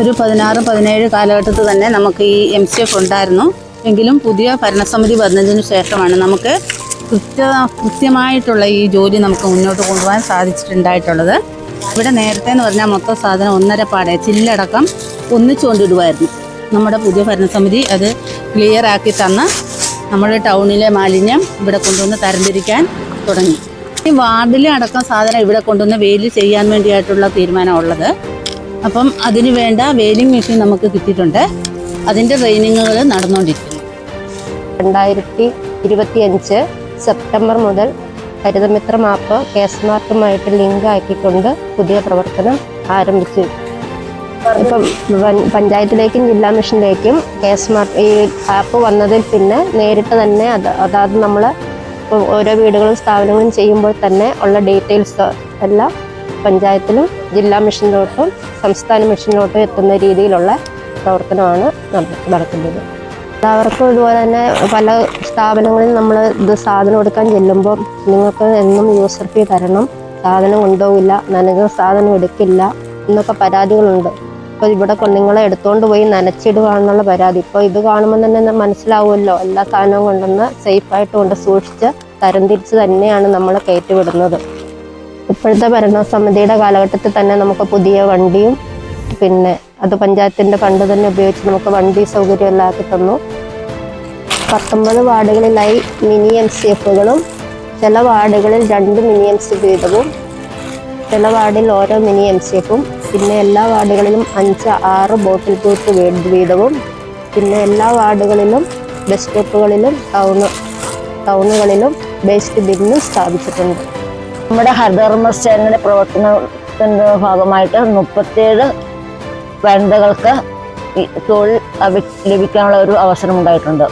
ഒരു പതിനാറ് പതിനേഴ് കാലഘട്ടത്തിൽ തന്നെ നമുക്ക് ഈ എം സി എഫ് ഉണ്ടായിരുന്നു. എങ്കിലും പുതിയ ഭരണസമിതി വന്നതിന് ശേഷമാണ് നമുക്ക് കൃത്യ കൃത്യമായിട്ടുള്ള ഈ ജോലി നമുക്ക് മുന്നോട്ട് കൊണ്ടുപോകാൻ സാധിച്ചിട്ടുണ്ടായിട്ടുള്ളത്. ഇവിടെ നേരത്തെ എന്ന് പറഞ്ഞാൽ മൊത്തം സാധനം ഒന്നര പാടെ ചില്ലടക്കം ഒന്നിച്ചുകൊണ്ടിടുമായിരുന്നു നമ്മുടെ പുതിയ ഭരണസമിതി അത് ക്ലിയർ ആക്കി തന്ന് നമ്മുടെ ടൗണിലെ മാലിന്യം ഇവിടെ കൊണ്ടുവന്ന് തരംതിരിക്കാൻ തുടങ്ങി. ഈ വാർഡിലെ അടക്കം സാധനം ഇവിടെ കൊണ്ടുവന്ന് വെയിൽ ചെയ്യാൻ വേണ്ടിയായിട്ടുള്ള തീരുമാനമുള്ളത് അപ്പം അതിന് വേണ്ട വെയിലിംഗ് മെഷീൻ നമുക്ക് കിട്ടിയിട്ടുണ്ട്. അതിന്റെ ട്രെയിനിങ്ങുകൾ നടന്നുകൊണ്ടിരിക്കുന്നു. രണ്ടായിരത്തി ഇരുപത്തി അഞ്ച് സെപ്റ്റംബർ മുതൽ ഹരിതമിത്ര മാപ്പ് കെ സ്മാർട്ടുമായിട്ട് ലിങ്ക് ആക്കിക്കൊണ്ട് പുതിയ പ്രവർത്തനം ആരംഭിച്ചു. ഇപ്പം പഞ്ചായത്തിലേക്കും ജില്ലാ മിഷനിലേക്കും കെ ഈ ആപ്പ് വന്നതിൽ പിന്നെ നേരിട്ട് തന്നെ അത് അതാത് നമ്മൾ ഓരോ വീടുകളും സ്ഥാപനങ്ങളും ചെയ്യുമ്പോൾ തന്നെ ഉള്ള ഡീറ്റെയിൽസ് എല്ലാം പഞ്ചായത്തിലും ജില്ലാ മിഷനിലോട്ടും സംസ്ഥാന മിഷനിലോട്ടും എത്തുന്ന രീതിയിലുള്ള പ്രവർത്തനമാണ് നട- നടക്കുന്നത്. എല്ലാവർക്കും ഇതുപോലെ തന്നെ പല സ്ഥാപനങ്ങളിൽ നമ്മൾ ഇത് സാധനം എടുക്കാൻ ചെല്ലുമ്പോൾ നിങ്ങൾക്ക് എന്നും യൂസർ ഫീ തരണം. സാധനം കൊണ്ടുപോകില്ല നനക സാധനം എടുക്കില്ല എന്നൊക്കെ പരാതികളുണ്ട്. അപ്പോൾ ഇവിടെ നിങ്ങളെ എടുത്തുകൊണ്ട് പോയി നനച്ചിടുകയാണെന്നുള്ള പരാതി. ഇപ്പോൾ ഇത് കാണുമ്പോൾ തന്നെ മനസ്സിലാവുമല്ലോ. എല്ലാ സാധനവും കൊണ്ടുവന്ന് സേഫായിട്ട് കൊണ്ട് സൂക്ഷിച്ച് തരംതിരിച്ച് തന്നെയാണ് നമ്മൾ കയറ്റിവിടുന്നത്. ഇപ്പോഴത്തെ ഭരണസമിതിയുടെ കാലഘട്ടത്തിൽ തന്നെ നമുക്ക് പുതിയ വണ്ടിയും പിന്നെ അത് പഞ്ചായത്തിന്റെ ഫണ്ട് തന്നെ ഉപയോഗിച്ച് നമുക്ക് വണ്ടി സൗകര്യം എല്ലാം ആക്കി തന്നു. പത്തൊമ്പത് വാർഡുകളിലായി മിനി എം സി എഫുകളും ചില വാർഡുകളിൽ രണ്ട് മിനി എം സി വീതവും ചില വാർഡിൽ ഓരോ മിനി എം സി എഫും പിന്നെ എല്ലാ വാർഡുകളിലും അഞ്ച് ആറ് ബോട്ടിൽ വീ- വീതവും പിന്നെ എല്ലാ വാർഡുകളിലും ബസ് സ്റ്റോപ്പുകളിലും ടൗണ് ടൗണുകളിലും വേസ്റ്റ് ബിന്നും സ്ഥാപിച്ചിട്ടുണ്ട്. നമ്മുടെ ഹരിതകർമ്മ സേനയുടെ പ്രവർത്തനത്തിന്റെ ഭാഗമായിട്ട് മുപ്പത്തേഴ് വനിതകൾക്ക് തൊഴിൽ ലഭിക്കാനുള്ള ഒരു അവസരം ഉണ്ടായിട്ടുണ്ട്.